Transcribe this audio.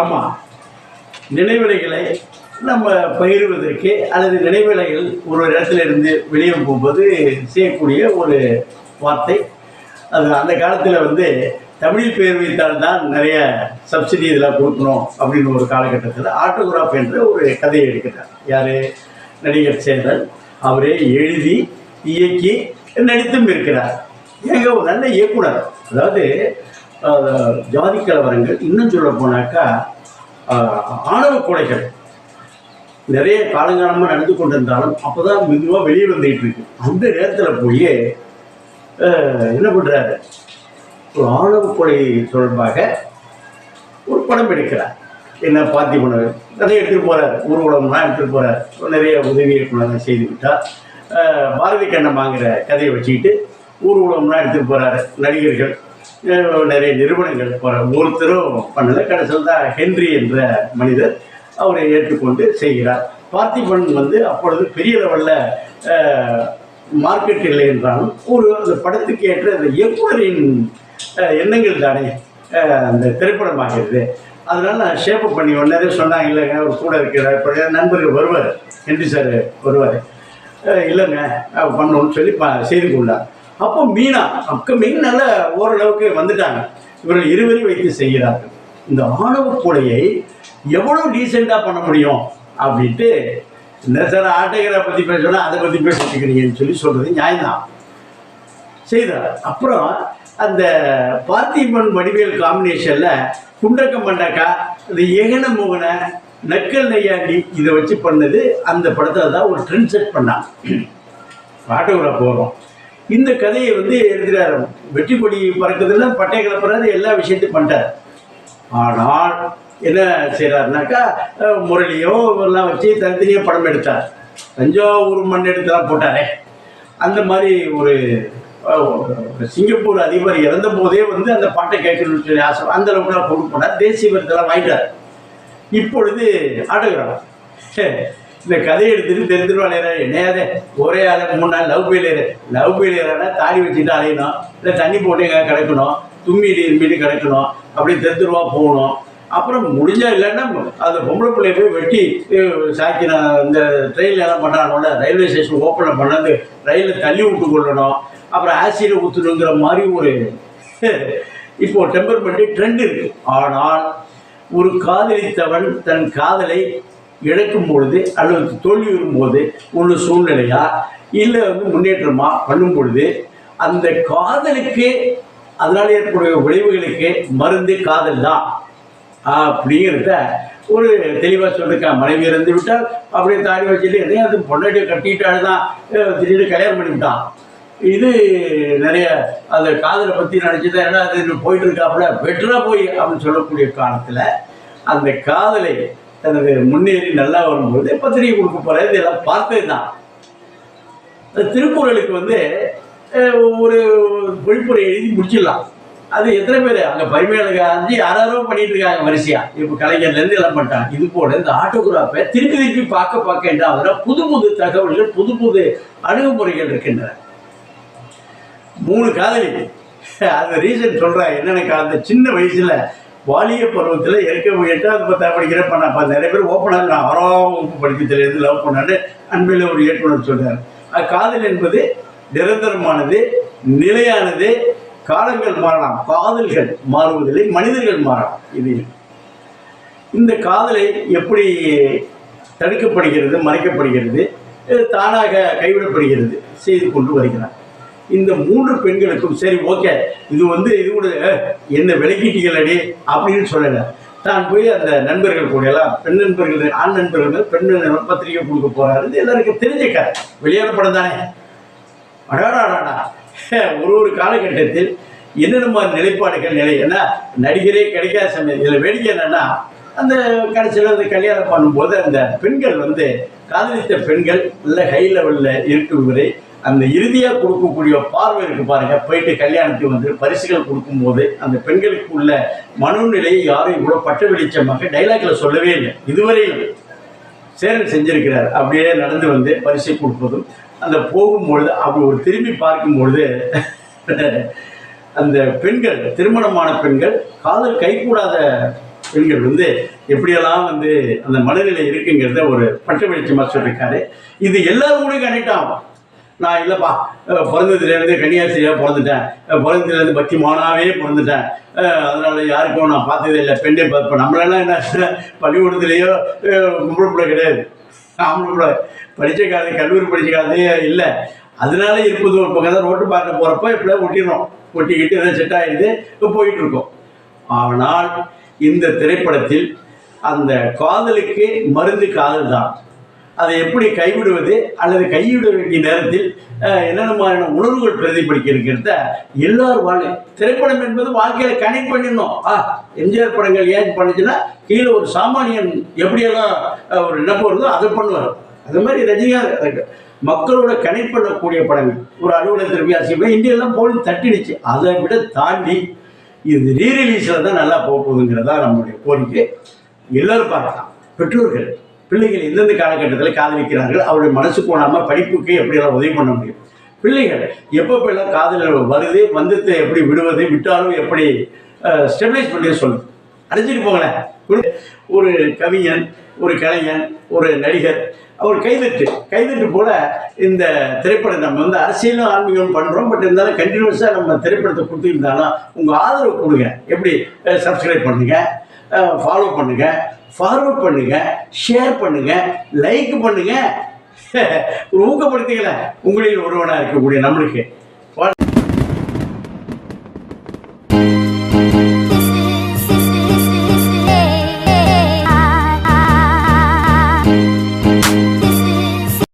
ஆமாம் நினைவிலைகளை நம்ம பகிர்வதற்கு அல்லது நினைவிலைகள் ஒரு இடத்துல இருந்து வெளியே போகும்போது செய்யக்கூடிய ஒரு வார்த்தை. அது அந்த காலத்தில் வந்து தமிழ் பேர் வைத்தால் தான் நிறைய சப்சிடி இதெல்லாம் கொடுக்கணும் அப்படின்னு ஒரு காலகட்டத்தில் ஆட்டோகிராஃப் என்ற ஒரு கதையை எடுக்கிறார் யார்? நடிகர் சேரன். அவரே எழுதி இயக்கி நடித்தும் இருக்கிறார். ஏங்க ஒரு நல்ல இயக்குனர். அதாவது ஜாதி கலவரங்கள் இன்னும் சொல்ல போனாக்கா ஆணவ கொலைகள். நிறைய காலங்காலமாக நடந்து கொண்டிருந்தாலும் அப்போ தான் மெதுவாக வெளியே வந்துகிட்டு இருக்கு. அந்த நேரத்தில் போய் என்ன பண்ணுறாரு ஒரு ஆணவ கொலை தொடர்பாக ஒரு படம் எடுக்கிறார். என்ன பார்த்திபனர் நிறைய எடுத்துகிட்டு போகிறார் ஊர்வலம்லாம் எடுத்துகிட்டு போகிறார் நிறைய உதவி இயக்குனர் செய்து விட்டார். பாரதி கண்ணம் வாங்குகிற கதையை வச்சுக்கிட்டு ஊர்வலம்லாம் எடுத்துகிட்டு போகிறாரு நடிகர்கள். நிறைய நிறுவனங்கள் ஒவ்வொருத்தரும் ஒருத்தரும் பண்ணலை கடைசியில் தான் ஹென்றி என்ற மனிதர் அவரை ஏற்றுக்கொண்டு செய்கிறார். பார்த்திபன் வந்து அப்பொழுது பெரிய லெவலில் மார்க்கெட் இல்லை என்றாலும் ஒரு அந்த படத்துக்கு ஏற்ற அந்த இயக்குனரின் எண்ணங்கள் தானே அந்த திரைப்படமாகிறது. அதனால் நான் ஷேப் பண்ணி ஒன்றே சொன்னாங்க இல்லைங்க அவர் கூட இருக்கிறார் இப்போ நண்பர்கள் வருவார் ஹென்றி சார் வருவார். இல்லைங்க பண்ணணும்னு சொல்லி ப செய்து கொண்டார். அப்போ மீனா அப்கமிங் நல்ல ஓரளவுக்கு வந்துட்டாங்க. இவர்கள் இருவரையும் வைத்து செய்கிறார்கள். இந்த ஆணவ கொலையை எவ்வளோ டீசெண்டாக பண்ண முடியும் அப்படின்ட்டு இந்த சார் ஆட்டோகிராஃப் பற்றி பேசணும்னா அதை பற்றி பேசிக்கிறீங்கன்னு சொல்லி சொல்கிறது நியாயம்தான். செய்தார். அப்புறம் அந்த பார்த்திபன் வடிவேல் காம்பினேஷனில் குண்டக்க மண்டக்கா இந்த எகன முகன நக்கல் நையாண்டி இதை வச்சு பண்ணது அந்த படத்தில் தான் ஒரு ட்ரெண்ட் செட் பண்ணான் ஆட்டோகிராஃப் வரும் இந்த கதையை வந்து எழுதுகிறார் வெற்றி கொடி பறக்குதுல பட்டை கிளப்புறாரு எல்லா விஷயத்தையும் பண்ணிட்டார். ஆனால் என்ன செய்கிறாருனாக்கா முரளியோ எல்லாம் வச்சு தனித்தனியாக படம் எடுத்தார். தஞ்சாவூர் மண் எடுத்துலாம் போட்டாரே. அந்த மாதிரி ஒரு சிங்கப்பூர் அதிபர் இறந்த போதே வந்து அந்த பாட்டை கேட்கணும்னு சொல்லி ஆசை அந்த அளவுக்குலாம் கொண்டு போனார். தேசிய விருதெல்லாம் வாங்கிட்டார். இப்பொழுது ஆட்டோகிராஃப் இந்த கதையை எடுத்துட்டு தெரிஞ்சிருவா என்னையாதே ஒரே ஆளை மூணு நாள் லவ் ஃபெயிலியர் லவ் ஃபெயிலியரானா தாடி வச்சுட்டு அலையணும். இல்லை தண்ணி போட்டு எங்கே கிடக்கணும். தும்மிட்டு இரும்பிட்டு கிடக்கணும். அப்படி தெரிஞ்சிருவா போகணும். அப்புறம் முடிஞ்சா இல்லைன்னா அந்த பொம்பளை பிள்ளைய போய் வெட்டி அஹ், சாக்கி நான் இந்த ட்ரெயினில் எல்லாம் பண்ணானோல ரயில்வே ஸ்டேஷன் ஓப்பனில் பண்ணது ரயிலில் தள்ளி விட்டு கொள்ளணும். அப்புறம் ஆசிட் ஊற்றணுங்கிற மாதிரி ஒரு இப்போ டெம்பர்மெண்ட்டு ட்ரெண்ட் இருக்குது ஆனால் ஒரு காதலித்தவன் தன் காதலை இழக்கும் பொழுது அல்லது தோல்வி வரும்போது உள்ள சூழ்நிலையா இல்லை வந்து முன்னேற்றமா பண்ணும் பொழுது அந்த காதலுக்கு அதனால் ஏற்படக்கூடிய விளைவுகளுக்கு மருந்து காதல் தான். அப்படிங்கிறத ஒரு தெளிவாக சொல்லியிருக்கேன் மனைவி இறந்து விட்டால் அப்படியே தாடி வச்சுட்டு எதையும் அது பொண்டாட்டியை கட்டிட்டாள் தான் திடீர்னு கல்யாணம் பண்ணிவிட்டான் இது நிறைய அந்த காதலை பற்றி நினச்சிதான் என்ன அது இன்னும் போயிட்டு இருக்காப்புல பெட்டராக போய் அப்படின்னு சொல்லக்கூடிய காலத்தில் அந்த காதலை தனது முன்னேறி நல்லா வரும்போது பத்திரிகை கொடுக்க போகிறது இதெல்லாம் பார்த்தது தான். அந்த திருக்குறளுக்கு வந்து ஒரு விழிப்புரை எழுதி முடிச்சிடலாம். அது எத்தனை பேர்? அங்கே பரிமையாளர் அஞ்சு யாராரோ பண்ணிட்டு இருக்காங்க வரிசையா. இப்போ கலைஞர்லேருந்து எல்லாம் பண்ணிட்டாங்க. இது போல இந்த ஆட்டோகிராஃபை திருப்பி திருப்பி பார்க்க பார்க்க என்ன ஆகுதுன்னா புது புது தகவல்கள் புது புது அணுகுமுறைகள் இருக்கின்றன. மூணு காதலி. அந்த ரீசன் சொல்கிறேன் என்னென்ன அந்த சின்ன வயசில் வாலிய பருவத்தில் இருக்க எட்டாவது பத்தாவது படிக்கிறப்ப நான் அப்ப நிறைய பேர் ஓப்பனாக நான் ஆறாம் வகுப்பு தெரியாது லவ் பண்ணான்னு அன்பில் ஒரு இயக்குனர் சொன்னார் அது காதல் என்பது நிரந்தரமானது நிலையானது காலங்கள் மாறலாம். காதல்கள் மாறுவதில்லை மனிதர்கள் மாறலாம். இது இந்த காதலை எப்படி தடுக்கப்படுகிறது மறைக்கப்படுகிறது தானாக கைவிடப்படுகிறது செய்து கொண்டு வருகிறார். இந்த மூன்று பெண்களுக்கும் சரி ஓகே இது வந்து இது கூட என்ன விலக்கிட்டீங்களடி அப்படின்னு சொல்லலை. தான் போய் அந்த நண்பர்கள் கூட எல்லாம் பெண் நண்பர்கள் ஆண் நண்பர்கள் பெண் பத்திரிகை கொடுக்க போறாரு. எல்லாருக்கும் தெரிஞ்ச கதை வெளியான படம் தானே? அடாடாடாடா. ஒரு ஒரு காலகட்டத்தில் என்னென்ன மாதிரி நிலைப்பாடுகள் நிலை என்ன நடிகரே கிடைக்காத சமயம். இதில் வேடிக்கை என்னன்னா அந்த கடைசியில் வந்து கல்யாணம் பண்ணும்போது அந்த பெண்கள் வந்து காதலித்த பெண்கள் நல்ல ஹை லெவலில் இருக்கும் வரை அந்த இறுதியாக கொடுக்கக்கூடிய பார்வை இருக்கு பாருங்க. போயிட்டு கல்யாணத்துக்கு வந்து பரிசுகள் கொடுக்கும்போது அந்த பெண்களுக்கு உள்ள மனநிலையை யாரும் இவ்வளோ பட்ட வெளிச்சமாக டைலாக்ல சொல்லவே இல்லை. இதுவரையும் சேரன் செஞ்சிருக்கிறார். அப்படியே நடந்து வந்து பரிசை கொடுப்பதும் அந்த போகும்பொழுது அப்படி ஒரு திரும்பி பார்க்கும் பொழுது அந்த பெண்கள் திருமணமான பெண்கள் காதல் கைகூடாத பெண்கள் வந்து எப்படியெல்லாம் வந்து அந்த மனநிலை இருக்குங்கிறத ஒரு பட்ட வெளிச்சமாக சொல்லியிருக்காரு. இது எல்லாரும் கூட கனெக்ட் ஆகும் நான் இல்லைப்பா பிறந்ததுலேருந்து கன்னியாசிரியாக பிறந்துட்டேன். பிறந்ததுலேருந்து பக்தி மானாவே பிறந்துட்டேன். அதனால் யாருக்கும் நான் பார்த்ததே இல்லை. பெண்ணை இப்போ நம்மளெல்லாம் என்ன பள்ளிக்கூடத்துலேயோ கும்பிட கூட கிடையாது. ஆம்பளை படித்த காலம் கல்லூரி படித்த காலத்தையே இல்லை. அதனால இருப்பது ஒரு பக்கம் தான் ரோட்டு பார்க்க போகிறப்ப இப்படியே ஒட்டிடுறோம் ஒட்டிக்கிட்டு எதாவது செட் ஆகிடுது இப்போ போயிட்டு இருக்கோம் ஆனால் இந்த திரைப்படத்தில் அந்த காதலுக்கு மருந்து காதல் தான். அதை எப்படி கைவிடுவது அல்லது கைவிட வேண்டிய நேரத்தில் என்னென்ன மாதிரியான உணர்வுகள் பிரதிபலிக்க இருக்கிறத எல்லாரும் வாழ திரைப்படம் என்பது வாழ்க்கையில கனெக்ட் பண்ணிடணும். ஆ எம்ஜிஆர் படங்கள் ஏன் பண்ணுச்சுன்னா கீழே ஒரு சாமானியன் எப்படியெல்லாம் ஒரு நினைப்பு வருதோ அதை பண்ணுவார். அது மாதிரி ரஜினிகாந்த் மக்களோட கனெக்ட் பண்ணக்கூடிய படங்கள். ஒரு அலுவலகத்தில் ஆசிரியர் இந்தியெல்லாம் போலீஸ் தட்டிடுச்சு. அதை விட தாண்டி இது ரீரிலீஸில் தான் நல்லா போக போகுதுங்கிறதா நம்மளுடைய கோரிக்கை. எல்லோரும் பார்க்கலாம். பெற்றோர்கள் பிள்ளைகள் எந்தெந்த காலகட்டத்தில் காதலிக்கிறார்கள் அவருடைய மனசு போனாமல் படிப்புக்கு எப்படியெல்லாம் உதவி பண்ண முடியும்? பிள்ளைகள் எப்பப்பெல்லாம் காதல் வருது வந்தத்தை எப்படி விடுவது விட்டாலும் எப்படி ஸ்டெபிலைஸ் பண்ணி சொல்லுது அடைஞ்சிட்டு போங்களேன். ஒரு கவிஞன் ஒரு கலைஞன் ஒரு நடிகர் அவர் கைதட்டு. கைதட்டு போல இந்த திரைப்படம் நம்ம வந்து அரசியலும் ஆன்மீகம் பண்ணுறோம் பட் இருந்தாலும் கண்டினியூஸாக நம்ம திரைப்படத்தை கொடுத்துருந்தாலும் உங்கள் ஆதரவு கொடுங்க. எப்படி சப்ஸ்கிரைப் பண்ணுங்கள் ஃபாலோ பண்ணுங்க ஃபார்வர்ட் பண்ணுங்க ஷேர் பண்ணுங்க லைக் பண்ணுங்க. ஒரு ஊக்கப்படுத்திக்கல உங்களில் ஒருவனாக இருக்கக்கூடிய நம்மளுக்கு. வாழ்